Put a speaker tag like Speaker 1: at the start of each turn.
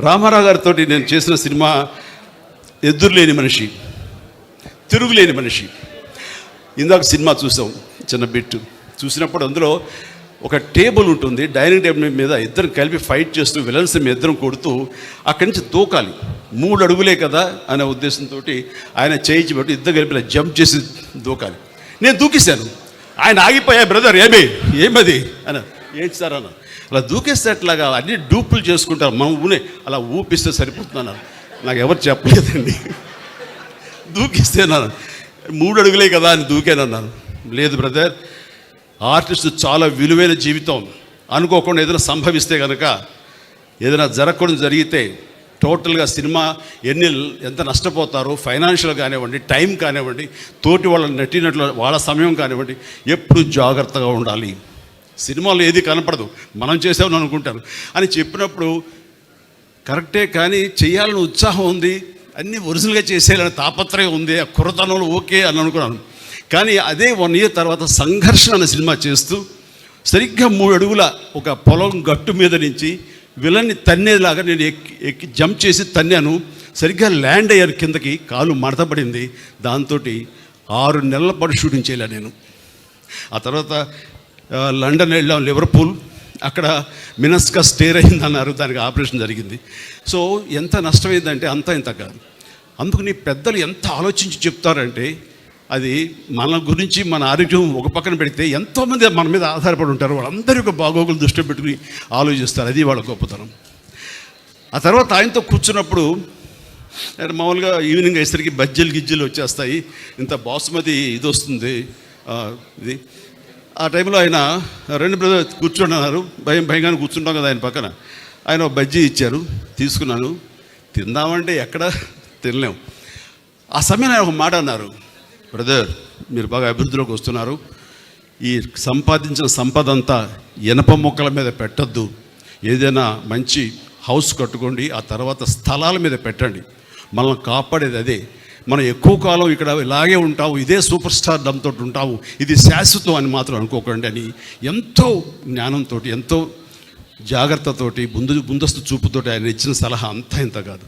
Speaker 1: రామారావు గారితో నేను చేసిన సినిమా ఎదురులేని మనిషి తిరుగులేని మనిషి. ఇందాక సినిమా చూసాం చిన్న బిట్టు చూసినప్పుడు అందులో ఒక టేబుల్ ఉంటుంది డైనింగ్ టేబుల్ మీద ఇద్దరు కలిపి ఫైట్ చేస్తూ విలన్స్ మీ ఇద్దరం కొడుతూ అక్కడి నుంచి దూకాలి మూడు అడుగులే కదా అనే ఉద్దేశంతో ఆయన చేయించి పెట్టి ఇద్దరు కలిపి జంప్ చేసి దూకాలి నేను దూకేశాను. ఆయన ఆగిపోయా బ్రదర్ ఏమే? ఏమది? అన్న ఏంటి సార్ అన్న అలా దూకేస్తే అట్లాగా అన్ని డూపులు చేసుకుంటారు. మనం ఊనే అలా ఊపిస్తే సరిపోతున్నాను నాకు ఎవరు చెప్పలేదండి. దూకిస్తేనాను మూడు అడుగులే కదా అని దూకేనన్నాను లేదు బ్రదర్ ఆర్టిస్ట్ చాలా విలువైన జీవితం. అనుకోకుండా ఏదైనా సంభవిస్తే కనుక ఏదైనా జరగకుండా జరిగితే టోటల్గా సినిమా ఎన్ని ఎంత నష్టపోతారో ఫైనాన్షియల్ కానివ్వండి టైం కానివ్వండి తోటి వాళ్ళ నటినట్లు వాళ్ళ సమయం కానివ్వండి ఎప్పుడు జాగ్రత్తగా ఉండాలి. సినిమాలో ఏది కనపడదు. మనం చేసామని అనుకుంటారు. అని చెప్పినప్పుడు కరెక్టే కానీ చేయాలని ఉత్సాహం ఉంది. అన్నీ ఒరిజినల్గా చేసేయాలని తాపత్రయం ఉంది. ఆ కుర్రతనంలో ఓకే అని అనుకున్నాను. కానీ అదే వన్ ఇయర్ తర్వాత సంఘర్షణ అనే సినిమా చేస్తూ సరిగ్గా మూడు అడుగుల ఒక పొలం గట్టు మీద నుంచి విలన్ని తన్నేలాగా నేను ఎక్కి ఎక్కి జంప్ చేసి తన్నాను. సరిగ్గా ల్యాండ్ అయ్యాను కిందకి. కాలు మడతపడింది. దాంతో ఆరు నెలల పాటు షూటింగ్ చేయలే నేను. ఆ తర్వాత లండన్ వెళ్ళాం లివర్పూల్. అక్కడ మినస్కా స్టేర్ అయిందన్నారు దానికి ఆపరేషన్ జరిగింది. సో ఎంత నష్టమైందంటే అంత ఇంత కాదు. అందుకని పెద్దలు ఎంత ఆలోచించి చెప్తారంటే అది మన గురించి మన ఆరోగ్యం ఒక పక్కన పెడితే ఎంతోమంది మన మీద ఆధారపడి ఉంటారు. వాళ్ళందరి యొక్క బాగోగులు దృష్టి పెట్టుకుని ఆలోచిస్తారు. అది వాళ్ళ గొప్పతనం. ఆ తర్వాత ఆయనతో కూర్చున్నప్పుడు మామూలుగా ఈవినింగ్ అయ్యేసరికి బజ్జీలు గిజ్జీలు వచ్చేస్తాయి. ఇంత బాసుమతి ఇది వస్తుంది. ఇది ఆ టైంలో ఆయన రెండు బ్రదర్ కూర్చుంటున్నారు. అన్నారు భయం భయంగానే కూర్చుంటాం కదా ఆయన పక్కన. ఆయన ఒక బజ్జీ ఇచ్చారు తీసుకున్నాను. తిందామంటే ఎక్కడ తినలేం. ఆ సమయం ఆయన ఒక మాట అన్నారు. బ్రదర్ మీరు బాగా అభివృద్ధిలోకి వస్తున్నారు. ఈ సంపాదించిన సంపద అంతా ఇనప మొక్కల మీద పెట్టద్దు. ఏదైనా మంచి హౌస్ కట్టుకోండి ఆ తర్వాత స్థలాల మీద పెట్టండి. మనల్ని కాపాడేది అదే. మనం ఎక్కువ కాలం ఇక్కడ ఇలాగే ఉంటావు ఇదే సూపర్ స్టార్ డంతో ఉంటావు ఇది శాశ్వతం అని మాత్రం అనుకోకండి అని ఎంతో జ్ఞానంతో ఎంతో జాగ్రత్తతోటి ముందు ముందస్తు చూపుతోటి ఆయన ఇచ్చిన సలహా అంతా ఇంత కాదు.